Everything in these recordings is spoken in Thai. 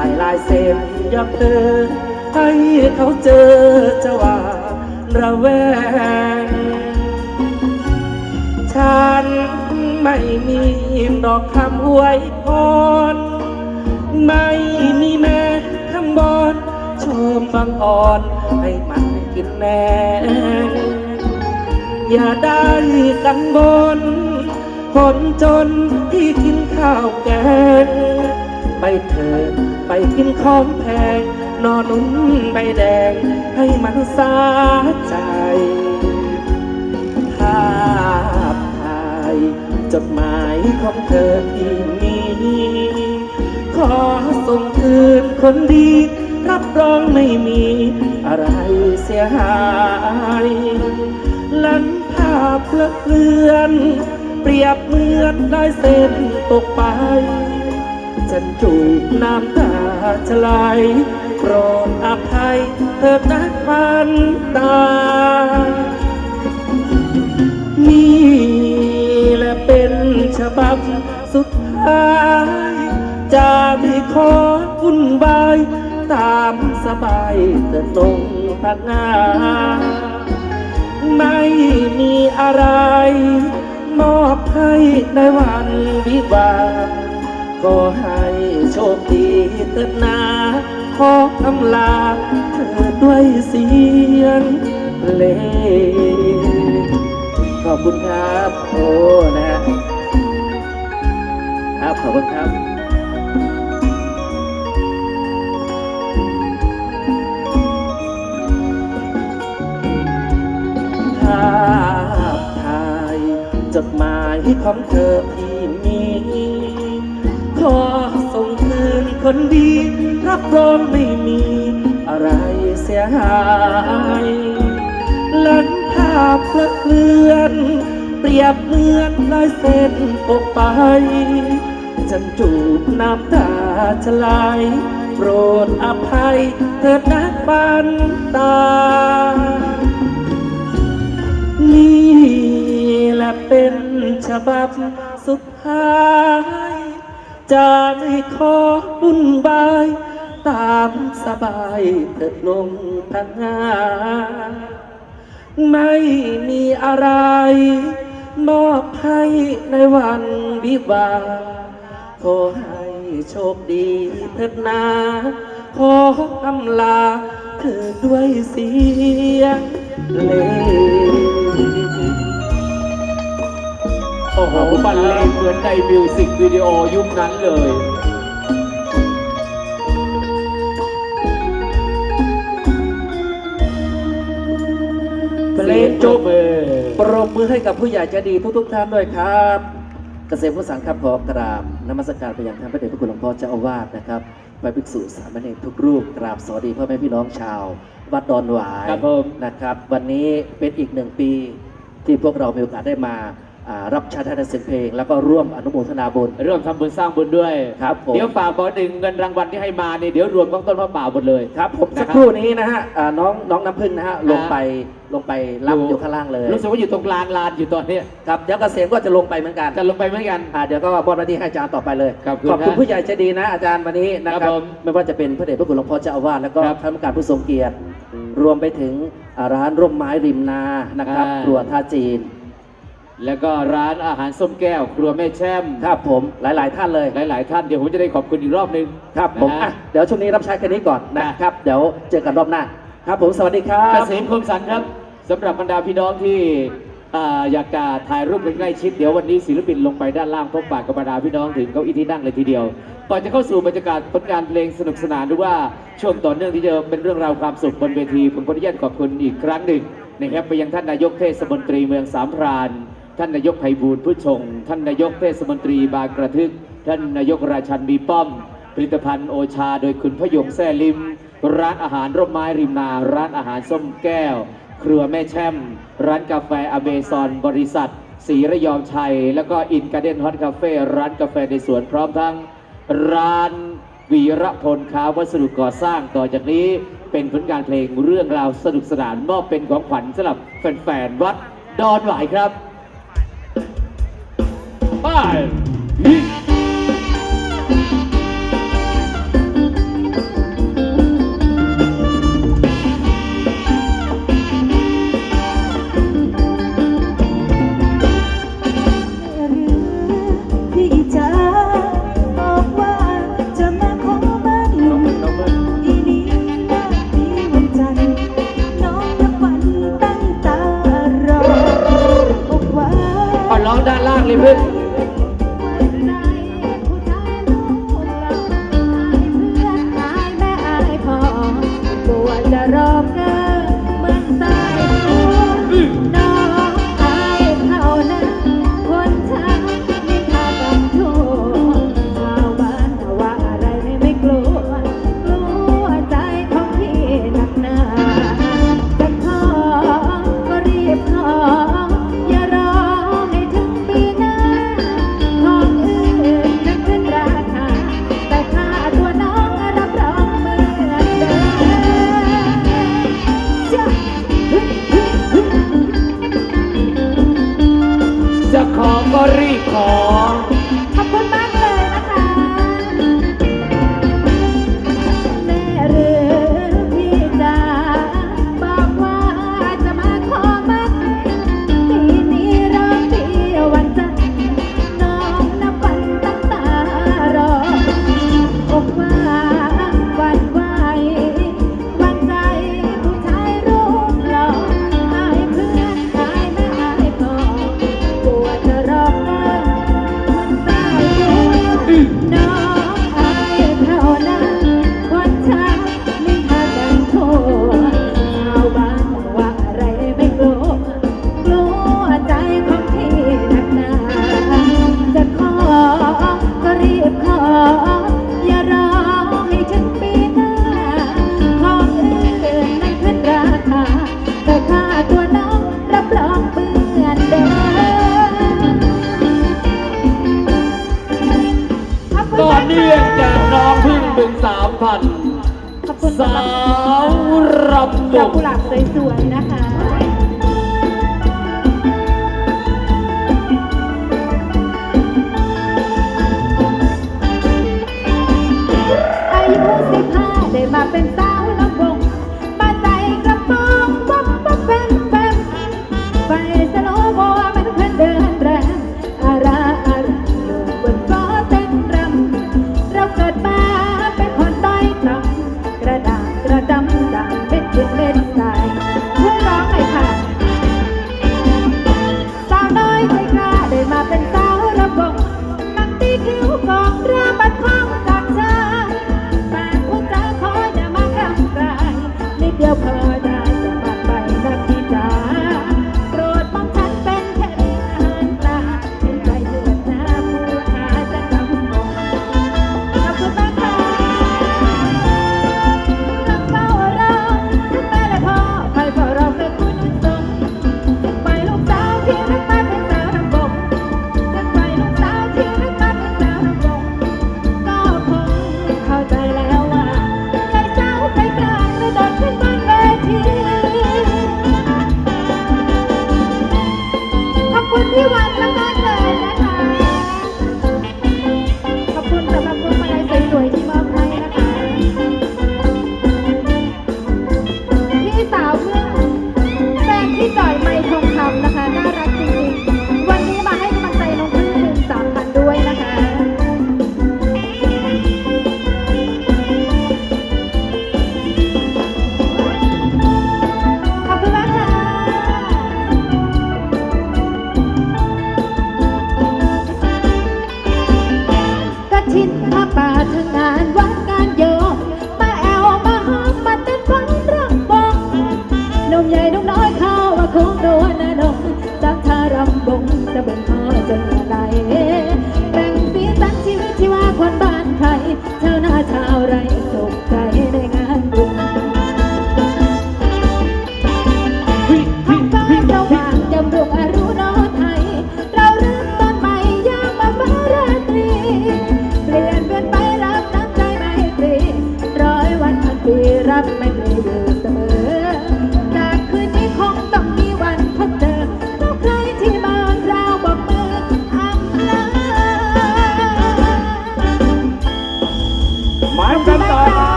ายลายเส้นยับเธอให้เขาเจอจะว่าระแวง ฉันไม่มีดอกคำอวยพร ไม่มีแม่คำบอนชมบางอ่อนให้มันกินแน่อย่าได้กันบนคนจนที่กินข้าวแกง ไปเถิดไปกินของแพง นอนนุ่นใบแดง ให้มันสาใจ ภาพถ่ายจดหมายของเธอที่มีขอส่งคืนคนดี รับรองไม่มีอะไรเสียหายลันภาพเลอเลือน เปรียบเหมือนลายเส้นตกไป ฉันจูบน้ำตาจะไหลโปรดอภัยเถิดนักมันตา นี่แหละเป็นฉบับสุดท้ายจะม่ขอวุ่นวาย ตามสบายเถิดลงพักงาไม่มีอะไร มอบให้ในวันวิวา ก็ให้โชคดีเถิดนาขอคำลาเธอด้วยเสียงเพลงขอบคุณครับ โอ้นะฮะครับขอบคุณครับภาพถ่ายจดหมายของเธอ ขอส่งคืนคนดี รับรองไม่มีอะไรเสียหายหลังภาพเพลอะเลือนเปรียบเหมือนลายเส้นตกไป ฉันจูบน้ำตาจะไหลโปรดอภัยเถิดนักบันตา นี่แหละเป็นฉบับสุดท้าย จะไม่ขอบุญบาย ตามสบายเถิดลงพังงาไม่มีอะไร มอบให้ในวันวิวาขอให้โชคดีเถิดนาขออำลาเธอด้วยเสียงเพลง อ้โหบรรเลงเหมือนในมิวสิกวิดีโอยุคนั้นเลยเพลงจบเออปรบมือให้กับผู้ใหญ่ใจดีทุกๆท่านด้วยครับ เกษตรผู้สังครับขอกราบนมัสการไปยังท่านพระเดชพระคุณหลวงพ่อเจ้าอาวาสนะครับไปภิกษุสามเณรทุกรูปกราบสวัสดีพ่อแม่พี่น้องชาว วัดดอนหวายครับผมนะครับ วันนี้เป็นอีกหนึ่งปีที่พวกเรามีโอกาสได้มาอ่า รับใช้ท่านเสียงเพลง แล้วก็ร่วมอนุโมทนาบุญร่วมทำบุญสร้างบุญด้วยครับผมเดี๋ยวฝากบอกหนึ่งเงินรางวัลที่ให้มาเนี่ยเดี๋ยวรวมของต้นพระป่าหมดเลยครับผมนะสักครับครู่นี้นะฮะอ่าน้องน้องน้ำพึ่งนะฮะลงอ่าไปลงไปรับอยู่ข้างล่างเลยรู้สึกว่าอยู่ตรงลานลานอยู่ตอนเนี้ยครับเดี๋ยวเกษมก็จะลงไปเหมือนกันจะลงไปเหมือนกันอ่าเดี๋ยวก็มอบหน้าที่ให้อาจารย์ต่อไปเลยขอบคุณขอบคุณนะผู้ใหญ่ใจดีนะ อาจารย์วันนี้นะคครัรับบผมไม่ว่าจะเป็นพระเดชพระคุณหลวงพ่อเจ้าอาวาสแล้วก็ครับท่านผู้การผู้ทรงเกียรติรวมไปถึงอ่าร้านร่มไม้ริมนานะครับอ่าครัวท่าจีน แล้วก็ร้านอาหารส้มแก้ว ครัวแม่แช่มครับผมหลาย ๆ ท่านเลยหลาย ๆ ท่านเดี๋ยวผมจะได้ขอบคุณอีกรอบหนึง ครับผมนะฮะอะเดี๋ยวช่วงนี้รับใช้แค่นี้ก่อนนะครับ เดี๋ยวเจอกันรอบหน้า ครับผมสวัสดีครัเกบ ษมคมสันครับสำหรับบรรดาพี่น้องที่อ่าอยากจะถ่ายรูปกันใกล้ชิดเดี๋ยววันนี้ศิลปินลงไปด้านล่างพบปะกับบรรดาพี่น้องถึงเก้าอี้ที่นั่งเลยทีเดียวก่อนจะเข้าสู่บรรยากาศผลงานเพลงสนุกสนานหรือว่าช่วงต่อเนื่องที่จะเป็นเรื่องราวความสุขบนเวทีผมขออนุญาตขอบคุณอีกครั้งหนึ่งนะครับไปยังท่านนายกเทศมนตรีเมืองสามพราน ท่านนายกไพบูลย์ผู้ชง ท่านนายกเทศมนตรีบางกระทึก ท่านนายกราชันมีป้อม ผลิตภัณฑ์โอชา โดยคุณพยงแซ่ลิม ร้านอาหารร่มไม้ริมนา ร้านอาหารส้มแก้ว ครัวแม่แช่ม ร้านกาแฟอเมซอนบริษัทสีระยองชัย แล้วก็อินการ์เด้นฮอตคาเฟ่ร้านกาแฟในสวนพร้อมทั้ง ร้านวีระพลค้าวัสดุก่อสร้างต่อจากนี้เป็นผลงานเพลงเรื่องราวสนุกสนานมอบเป็นของขวัญสำหรับแฟนๆวัดดอนหวายครับ ไ pensar.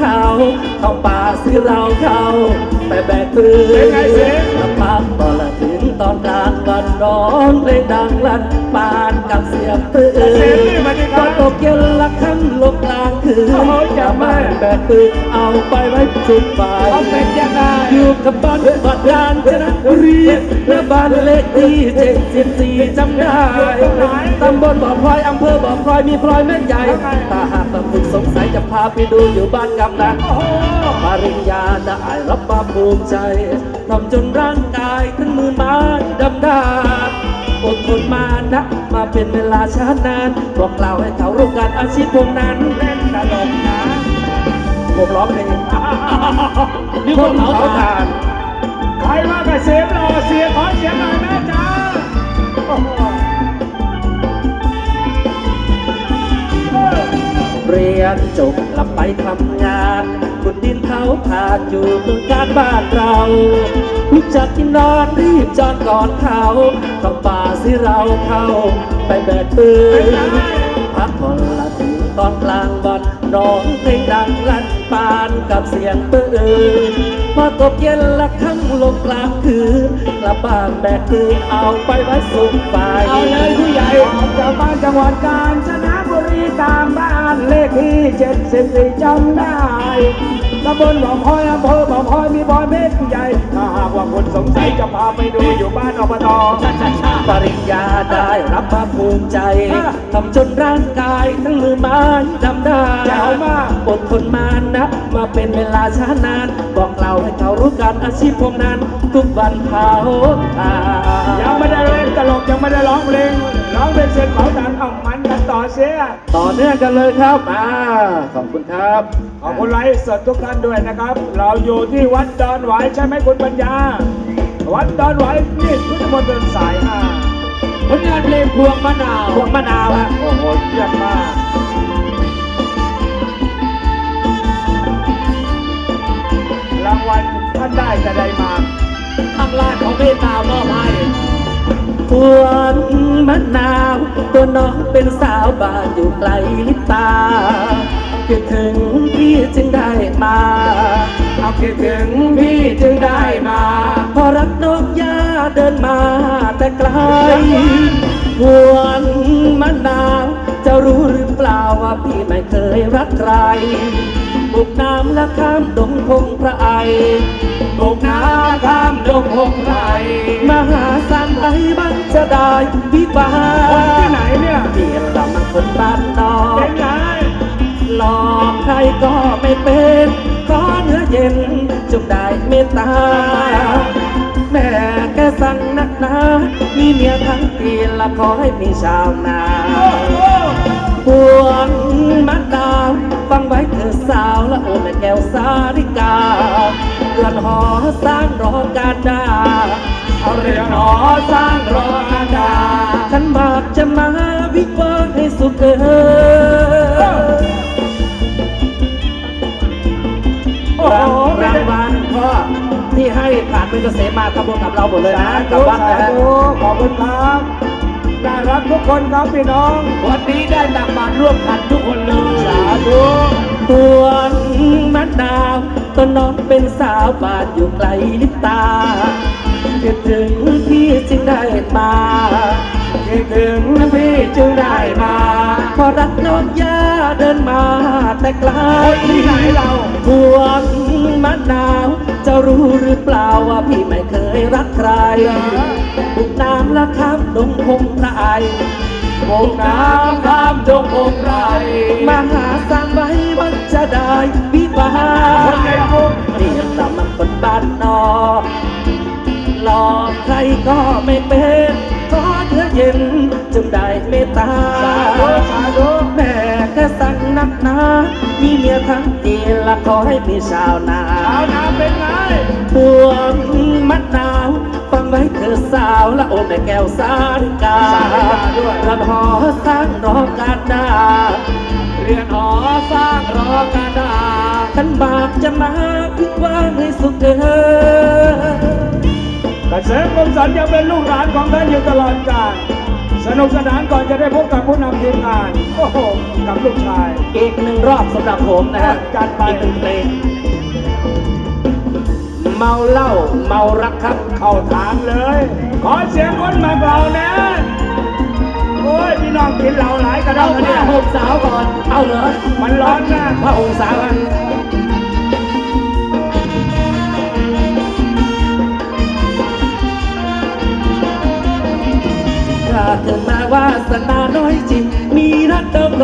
เขาเข้าป่าซื้อเราเขาไปแบกปืนลำบากตอนละ ตอนกลางวันร้องเพลงดังลั่นปานกับเสียงปืนตอนตกเย็นละค่ำลงกลางคืนจะมาแบกปืนเอาไปไว้จุดไยอยู่กับบ้านบัดยานชนะรีและบ้านเลขที่เจ็ดสิบสี่จำได้ตำบลบ่อพลอยอำเภอบ่อพลอยมีพลอยแม่ใหญ่ตาหากตำรวจสงสัยจะพาไปดูอยู่บ้านกำนัน โอ้โหปริญญาได้รับมาภูมิใจทำจนร่างกายทั้งมือไม้ดำดาบอดทนมานะมาเป็นเวลาช้านานบอกกล่าวให้เขารู้กันอาชีพพวกนั้นเล่นตลกนะผมร้องเพลงนี่พวกเขาทานใครว่ากับเสียงหล่อเสียงขอเสียงหน่อยแม่จ้าโอ้โหเรียนจบกลับไปทำงานขุดดิน เผาผ่านอยู่เมืองการบ้านเราลุกจากที่นอนรีบจอนก่อนเขาเข้าป่าสิเราเข้าไปแบกปืนพักผ่อนละถึงตอนกลางวันร้องเพลงดังลั่นปานกับเสียงปืนพอตกเย็นละค่ำลงกลางคืนกลับบ้านแบกปืนเอาไปไว้สุขไฟเอาเลยผู้ใหญ่ออกจากบ้านจังหวัดกาญจนบุรีตามบ้านเลขที่เจ็ดสิบสี่จำได้ ตำบลบ่อพลอยอำเภอบ่อพลอยมีบอยเม็ดใหญ่ ถ้าหากว่าคนสงสัยจะพาไปดูอยู่บ้านอบตปริญญาได้รับมาภูมิใจทำจนร่างกายทั้งมือไม้ดำได้แจ๋วมากอดทนมานะ มาเป็นเวลาช้านาน บอกเราให้เขารู้กันอาชีพพวกนั้น ทุกวันเผาทายังไม่ได้เล่นตลกยังไม่ได้ร้องเพลงร้องเพลงเสร็จเผาตันเอามันกันต่อ เสียต่อเนื่องกันเลยครับอ่าขอบคุณครับขอบคุณไลฟ์สดทุกท่านด้วยนะครับ เราอยู่ที่วัดดอนหวายใช่ไหมคุณปัญญา วัดดอนหวายนี่พุทธมณฑลสายห้าผลงานเพลงพวงมะนาวพวงมะนาวฮะโอ้โหเยี่ยมมากรางวัลท่านได้จะได้มาทางลาดของเมตตามอบให้ พวงมะนาวตัวน้องเป็นสาวบ้านอยู่ไกลลิบตาคิดถึงพี่จึงได้มาเอาคิดถึงพี่จึงได้มา พอรักน้องย่าเดินมาแต่ไกลพวงมะนาวจะรู้หรือเปล่าว่าพี่ไม่เคยรักใคร บุกน้ำและข้ามดงพงพระไอตกน้ำข้ามดงพงไพรมหาสารไทยบ้านจะได้วิบาคนที่ไหนเนี่ยเปลี่ยนลำคนบ้านนอเป็กนไงหลอกใครก็ไม่เป็นขอเนื้อเย็นจงได้เมตตา แม่แกสั่งนักหนามีเมียทั้งปีละขอให้มีชาวนา โอ้โหพวงมะนาวฟังไว้เธอสาวและโอแม่แก้วสาริกาเรือนหอสร้างรอการดาเอาเรือนหอสร้างรอการดาขันหมากจะมาวิวาห์ให้สุขเออโอ้โหรางวัลก็ที่ให้ผ่านเป็นเกษมมาขบวนกับเราหมดเลยนะสากับธุวัดสานะฮะธุขอบคุณครับ น่ารักทุกคนครับพี่น้อง วันนี้ได้ตักบาตรร่วมกันทุกคนเลยสาธุพวงมะนาวตอนน้องเป็นสาวบ้านอยู่ไกลลิบตาคิดถึงพี่จึงได้มาคิดถึงพี่จึงได้มาพอรักน้องย่าเดินมาแต่ไกลคนที่ไหนเราพวงมะนาวจะ รู้หรือเปล่าว่าพี่ไม่เคยรักใครบุกน้ำและข้ามดงพงไพรบุกน้ำข้ามดงพงไพรมาหาสร้างไว้วันจะได้วิวานในมุกเรียนตามมันคนบ้านนอกหลอกใครก็ไม่เป็น ขอเธอเย็นจงได้เมตตาสาธุสาธุ แม่แค่สั่งนักหนามีเมียทั้งจีนละขอให้มีชาวนาชาวนาเป็นไงพวงมะนาวฟังไว้เธอสาวละโอแม่แก้วสาริกาสาริกาด้วยระหอสร้างรอการดาเรียนหอสร้างรอการดาขันบาปจะมาพิกว่างให้สุขเธอกระเสริมคมสันยังเป็นลูกหลานของท่านอยู่ตลอดกาล สนุกสนานก่อนจะได้พบกับผู้นำทีมงานโอ้โหกับลูกชาย อีกหนึ่งรอบสำหรับผมนะฮะจัดไป อีกหนึ่งเพลงเมาเหล้าเมารักครับ เข้าทางเลย ขอเสียงคนมาเปล่านะ โอ้ยพี่น้องกินเหล้าหลายกระดองเอางนะผ้าเนี่ยห่มสาวก่อน เอาเหรอมันร้อนนะ ผ้าห่มสาวกันาเธอมาวาสนาน้อยจริงมีรักต้อง